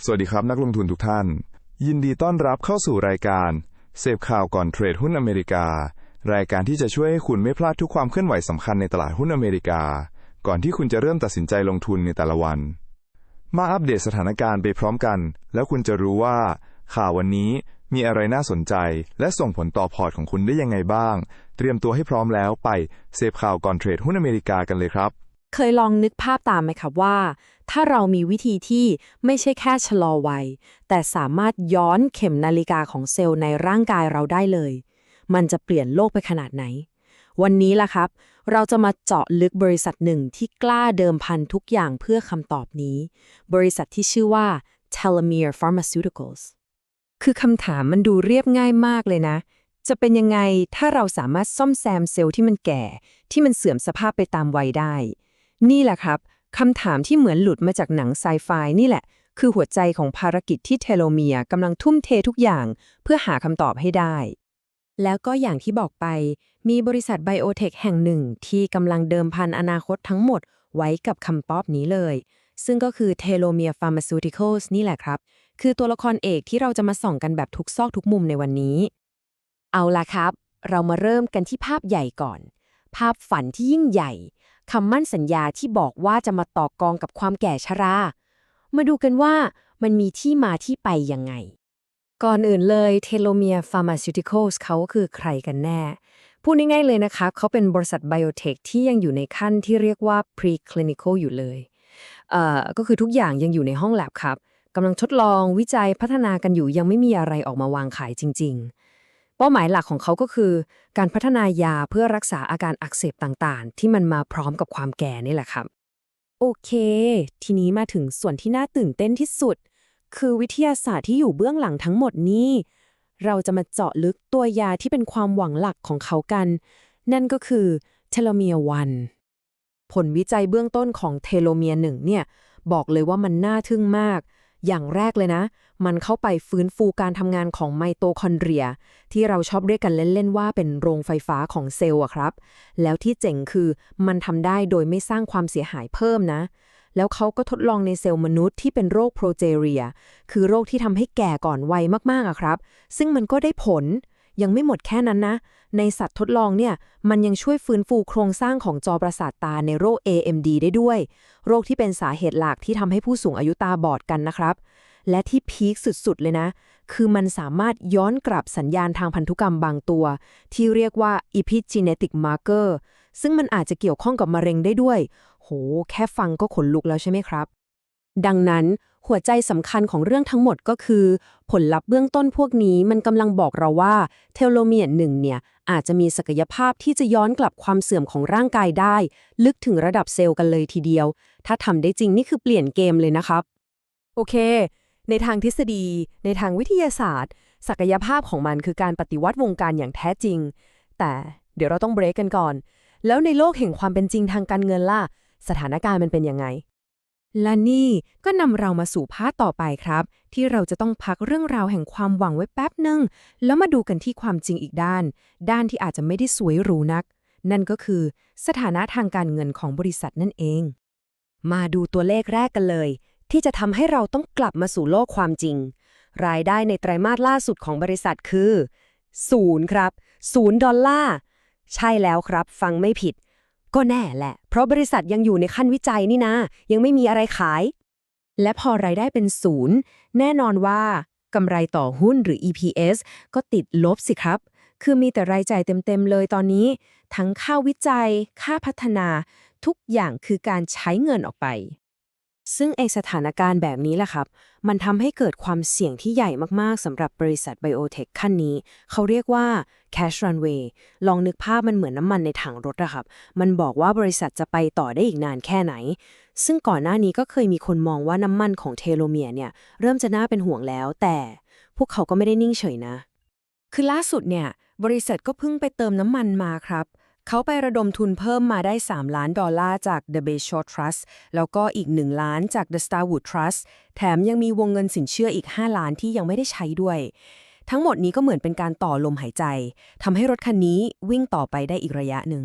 สวัสดีครับนักลงทุนทุกท่าน ยินดีต้อนรับเข้าสู่รายการ เสพข่าวก่อนเทรดหุ้นอเมริกา รายการที่จะช่วยให้คุณไม่พลาดทุกความเคลื่อนไหวสำคัญในตลาดหุ้นอเมริกา ก่อนที่คุณจะเริ่มตัดสินใจลงทุนในแต่ละวัน มาอัปเดตสถานการณ์ไปพร้อมกัน แล้วคุณจะรู้ว่า ข่าววันนี้มีอะไรน่าสนใจ และส่งผลต่อพอร์ตของคุณได้ยังไงบ้าง เตรียมตัวให้พร้อมแล้วไปเสพข่าวก่อนเทรดหุ้นอเมริกากันเลยครับ เคยลองนึกภาพตามไหมครับว่า ถ้าเรามีวิธีที่ไม่ใช่แค่ชะลอวัย แต่สามารถย้อนเข็มนาฬิกาของเซลล์ในร่างกายเราได้เลย มันจะเปลี่ยนโลกไปขนาดไหน วันนี้ล่ะครับ เราจะมาเจาะลึกบริษัทหนึ่งที่กล้าเดิมพันทุกอย่างเพื่อคำตอบนี้ บริษัทที่ชื่อว่า Telomere Pharmaceuticals คือคำถามมันดูเรียบง่ายมากเลยนะ จะเป็นยังไงถ้าเราสามารถซ่อมแซมเซลล์ที่มันแก่ ที่มันเสื่อมสภาพไปตามวัยได้ นี่แหละครับคำถามที่เหมือนหลุดมาจากหนังไซไฟนี่แหละ คือหัวใจของภารกิจที่เทโลเมียกำลังทุ่มเททุกอย่าง เพื่อหาคำตอบให้ได้ แล้วก็อย่างที่บอกไป มีบริษัทไบโอเทคแห่งหนึ่ง ที่กำลังเดิมพันอนาคตทั้งหมดไว้กับคำตอบนี้เลย ซึ่งก็คือ Telomere Pharmaceuticals นี่แหละครับ คือตัวละครเอกที่เราจะมาส่องกันแบบทุกซอกทุกมุมในวันนี้ เอาล่ะครับ เรามาเริ่มกันที่ภาพใหญ่ก่อน ภาพฝันที่ยิ่งใหญ่ คำมั่นสัญญาที่บอกว่าจะมาต่อกองกับความแก่ชรา มาดูกันว่ามันมีที่มาที่ไปยังไง ก่อนอื่นเลย Telomere Pharmaceuticals เขาคือใครกันแน่ พูดง่ายๆเลยนะคะ เขาเป็นบริษัทไบโอเทคที่ยังอยู่ในขั้นที่เรียกว่า preclinical อยู่เลยเอ่อก็คือทุกอย่างยังอยู่ในห้องแลบครับกำลังทดลองวิจัยพัฒนากันอยู่ยังไม่มีอะไรออกมาวางขายจริง ๆ ป้าหมายหลักของเขาก็คือ การพัฒนายาเพื่อรักษาอาการอักเสบต่างๆ ที่มันมาพร้อมกับความแก่นี่แหละครับ โอเค ทีนี้มาถึงส่วนที่น่าตื่นเต้นที่สุด คือวิทยาศาสตร์ที่อยู่เบื้องหลังทั้งหมดนี้ เราจะมาเจาะลึกตัวยาที่เป็นความหวังหลักของเขากัน นั่นก็คือเทโลเมียวันผลวิจัยเบื้องต้นของเทโลเมียหนึ่งเนี่ยบอกเลยว่ามันน่าทึ่งมาก อย่างแรกเลยนะ มันเข้าไปฟื้นฟูการทำงานของไมโตคอนเดรีย ที่เราชอบเรียกกันเล่น ๆ ว่าเป็นโรงไฟฟ้าของเซลล์อะครับ แล้วที่เจ๋งคือมันทำได้โดยไม่สร้างความเสียหายเพิ่มนะ แล้วเขาก็ทดลองในเซลล์มนุษย์ที่เป็นโรคโปรเจเรีย คือโรคที่ทำให้แก่ก่อนวัยมากๆอะครับ ซึ่งมันก็ได้ผล ยังไม่หมดแค่นั้นนะ ในสัตว์ทดลองเนี่ย มันยังช่วยฟื้นฟูโครงสร้างของจอประสาทตาในโรค AMD ได้ด้วย โรคที่เป็นสาเหตุหลักที่ทำให้ผู้สูงอายุตาบอดกันนะครับ และที่พีคสุดๆเลยนะ คือมันสามารถย้อนกลับสัญญาณทางพันธุกรรมบางตัว ที่เรียกว่า epigenetic marker ซึ่งมันอาจจะเกี่ยวข้องกับมะเร็งได้ด้วย โห แค่ฟังก็ขนลุกแล้วใช่ไหมครับ ดังนั้น หัวใจสำคัญของเรื่องทั้งหมดก็คือ ผลลัพธ์เบื้องต้นพวกนี้มันกำลังบอกเราว่าเทโลเมียร์หนึ่งเนี่ย อาจจะมีศักยภาพที่จะย้อนกลับความเสื่อมของร่างกายได้ ลึกถึงระดับเซลล์กันเลยทีเดียว ถ้าทำได้จริงนี่คือเปลี่ยนเกมเลยนะครับ โอเค ในทางทฤษฎี ในทางวิทยาศาสตร์ ศักยภาพของมันคือการปฏิวัติวงการอย่างแท้จริง แต่เดี๋ยวเราต้องเบรกกันก่อน แล้วในโลกแห่งความเป็นจริงทางการเงินล่ะสถานการณ์มันเป็นยังไง และนี่ก็นำเรามาสู่พาร์ทต่อไปครับ ที่เราจะต้องพักเรื่องราวแห่งความหวังไว้แป๊บหนึ่งแล้วมาดูกันที่ความจริงอีกด้าน ด้านที่อาจจะไม่ได้สวยหรูนัก นั่นก็คือสถานะทางการเงินของบริษัทนั่นเอง มาดูตัวเลขแรกกันเลย ที่จะทำให้เราต้องกลับมาสู่โลกความจริง รายได้ในไตรมาสล่าสุดของบริษัทคือศูนย์ครับศูนย์ดอลลาร์ใช่แล้วครับ ฟังไม่ผิด ก็แน่แหละ เพราะบริษัทยังอยู่ในขั้นวิจัยนี่นะ ยังไม่มีอะไรขาย และพอรายได้เป็นศูนย์ แน่นอนว่ากำไรต่อหุ้นหรือ EPS ก็ติดลบสิครับ คือมีแต่รายจ่ายเต็มๆเลยตอนนี้ ทั้งค่าวิจัย ค่าพัฒนา ทุกอย่างคือการใช้เงินออกไป ซึ่งไอสถานการณ์แบบนี้แหละครับ มันทำให้เกิดความเสี่ยงที่ใหญ่มากๆสำหรับบริษัทไบโอเทคขั้นนี้ เขาเรียกว่า cash runway ลองนึกภาพมันเหมือนน้ำมันในถังรถอะครับ มันบอกว่าบริษัทจะไปต่อได้อีกนานแค่ไหน ซึ่งก่อนหน้านี้ก็เคยมีคนมองว่าน้ำมันของเทโลเมียร์เนี่ย เริ่มจะน่าเป็นห่วงแล้ว แต่พวกเขาก็ไม่ได้นิ่งเฉยนะ คือล่าสุดเนี่ย บริษัทก็เพิ่งไปเติมน้ำมันมาครับ เขาไประดมทุนเพิ่มมาได้ 3 ล้านดอลลาร์จาก The Bayshore Trust แล้วก็อีก 1 ล้านจาก The Starwood Trust แถมยังมีวงเงินสินเชื่ออีก 5 ล้านที่ยังไม่ได้ใช้ด้วย ทั้งหมดนี้ก็เหมือนเป็นการต่อลมหายใจทำให้รถคันนี้วิ่งต่อไปได้อีกระยะหนึ่ง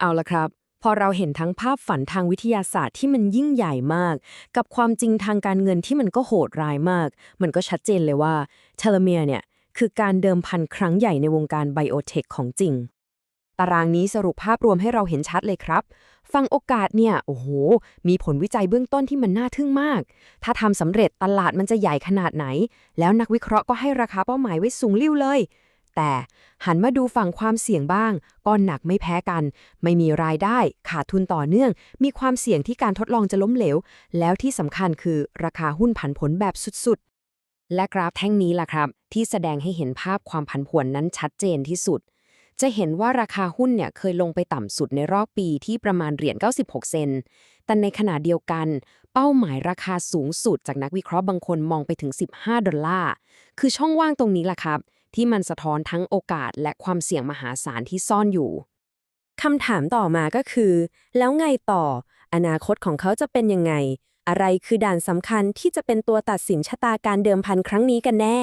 เอาละครับ พอเราเห็นทั้งภาพฝันทางวิทยาศาสตร์ที่มันยิ่งใหญ่มาก กับความจริงทางการเงินที่มันก็โหดร้ายมาก มันก็ชัดเจนเลยว่าเทเลเมียเนี่ยคือการเดิมพันครั้งใหญ่ในวงการไบโอเทคของจริง ตารางนี้สรุปภาพรวมให้เราเห็นชัดเลยครับ ฟังโอกาสเนี่ย โอ้โห มีผลวิจัยเบื้องต้นที่มันน่าทึ่งมาก ถ้าทำสำเร็จตลาดมันจะใหญ่ขนาดไหน แล้วนักวิเคราะห์ก็ให้ราคาเป้าหมายไว้สูงลิ่วเลย แต่หันมาดูฝั่งความเสี่ยงบ้าง ก็หนักไม่แพ้กัน ไม่มีรายได้ ขาดทุนต่อเนื่อง มีความเสี่ยงที่การทดลองจะล้มเหลว แล้วที่สำคัญคือราคาหุ้นผันผวนแบบสุดๆ และกราฟแท่งนี้ล่ะครับ ที่แสดงให้เห็นภาพความผันผวนนั้นชัดเจนที่สุด จะเห็นว่าราคาหุ้นเนี่ยเคยลงไปต่ำสุดในรอบปีที่ประมาณเหรียญ 96 เซน แต่ในขณะเดียวกัน เป้าหมายราคาสูงสุดจากนักวิเคราะห์บางคนมองไปถึง 15 ดอลลาร์ คือช่องว่างตรงนี้ล่ะครับ ที่มันสะท้อนทั้งโอกาสและความเสี่ยงมหาศาลที่ซ่อนอยู่คำถามต่อมาก็คือ แล้วไงต่อ อนาคตของเขาจะเป็นยังไง อะไรคือด่านสำคัญที่จะเป็นตัวตัดสินชะตาการเดิมพันครั้งนี้กันแน่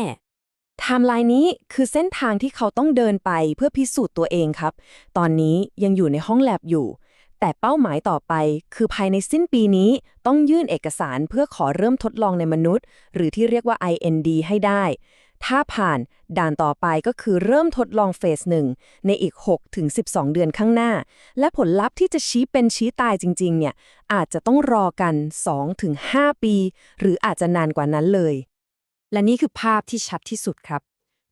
ไทม์ไลน์นี้คือเส้นทางที่เขาต้องเดินไปเพื่อพิสูจน์ตัวเองครับ ตอนนี้ยังอยู่ในห้องแลบอยู่ แต่เป้าหมายต่อไปคือภายในสิ้นปีนี้ต้องยื่นเอกสารเพื่อขอเริ่มทดลองในมนุษย์ หรือที่เรียกว่า IND ให้ได้ ถ้าผ่านด่านต่อไปก็คือเริ่มทดลองเฟสหนึ่งในอีก6ถึง12 เดือนข้างหน้า และผลลัพธ์ที่จะชี้เป็นชี้ตายจริง ๆ เนี่ยอาจจะต้องรอกัน2ถึง5ปี หรืออาจจะนานกว่านั้นเลย และนี่คือภาพที่ชัดที่สุดครับ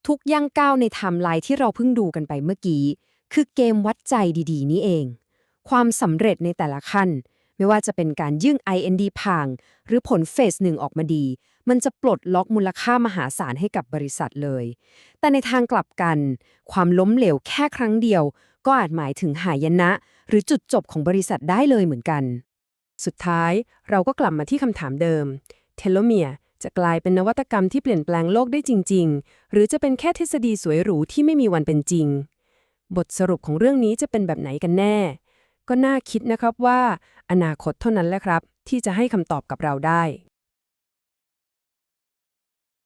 ทุกย่างก้าวในไทม์ไลน์ที่เราเพิ่งดูกันไปเมื่อกี้ คือเกมวัดใจดีๆ นี่เอง ความสำเร็จในแต่ละขั้น ไม่ว่าจะเป็นการยื่น IND พังหรือผลเฟสหนึ่งออกมาดี มันจะปลดล็อกมูลค่ามหาศาลให้กับบริษัทเลย แต่ในทางกลับกัน ความล้มเหลวแค่ครั้งเดียว ก็อาจหมายถึงหายนะ หรือจุดจบของบริษัทได้เลยเหมือนกัน สุดท้ายเราก็กลับมาที่คำถามเดิม เทโลเมีย จะกลายเป็นนวัตกรรมที่เปลี่ยนแปลงโลกได้จริง ๆ หรือจะเป็นแค่ทฤษฎีสวยหรูที่ไม่มีวันเป็นจริง บทสรุปของเรื่องนี้จะเป็นแบบไหนกันแน่ ก็น่าคิดนะครับว่า อนาคตเท่านั้นแหละครับ ที่จะให้คำตอบกับเราได้